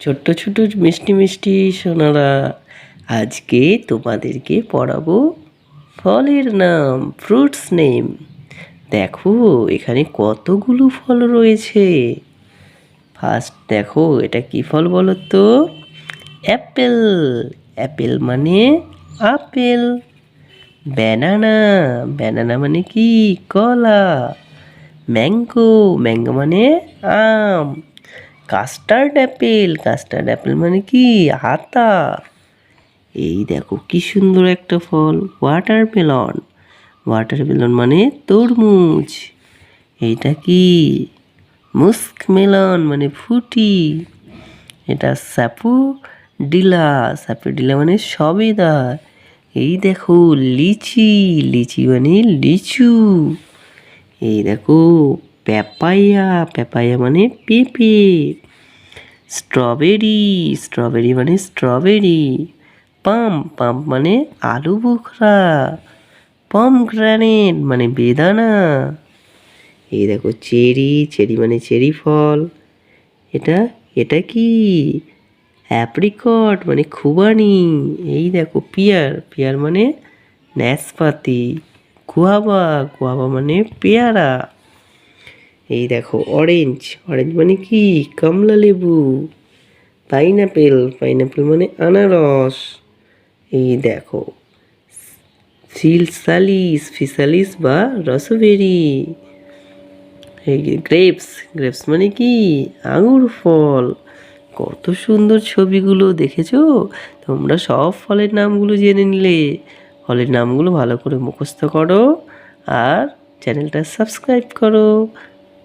ছোট্ট ছোট্ট মিষ্টি মিষ্টি সোনারা, আজকে তোমাদেরকে পড়াবো ফলের নাম ফ্রুটস নেম দেখো, এখানে কতগুলো ফল রয়েছে। ফার্স্ট দেখো, এটা কি ফল বলো তো অ্যাপেল। অ্যাপেল মানে আপেল। ব্যানানা। ব্যানানা মানে কি? কলা। ম্যাঙ্গো ম্যাঙ্গো মানে আম। কাস্টার্ড অ্যাপেল কাস্টার্ড অ্যাপেল মানে কি? আতা এই দেখো কি সুন্দর একটা ফল ওয়াটারমেলন ওয়াটারমেলন মানে তরমুজ। এইটা কি? মুস্ক মেলন মানে ফুটি। এটা স্যাপু ডিলা স্যাপু ডিলা মানে সবেদা। এই দেখো লিচি লিচি মানে লিচু। এই দেখো পেপায়া পেপায়া মানে পেঁপে। স্ট্রবেরি স্ট্রবেরি মানে স্ট্রবেরি। পাম পাম মানে আলু বোখরা। পম গ্রানেট মানে বেদানা। এই দেখো চেরি চেরি মানে চেরি ফল। এটা এটা কি? অ্যাপ্রিকট মানে খুবানি। এই দেখো পিয়ার পিয়ার মানে ন্যাসপাতি। গুয়াবা গুয়াবা মানে পেয়ারা। এই দেখো অরেঞ্জ অরেঞ্জ মানে কি? কমলা লেবু। পাইনাপেল পাইনাপেল মানে আনারস। এই দেখো সিলসালিস ফিসালিস বা রসবেরি এই গ্রেপস গ্রেপস মানে কি? আঙুর ফল। কত সুন্দর ছবিগুলো দেখেছ? তোমরা সব ফলের নামগুলো জেনে নিলে। ফলের নামগুলো ভালো করে মুখস্থ করো আর চ্যানেলটা সাবস্ক্রাইব করো।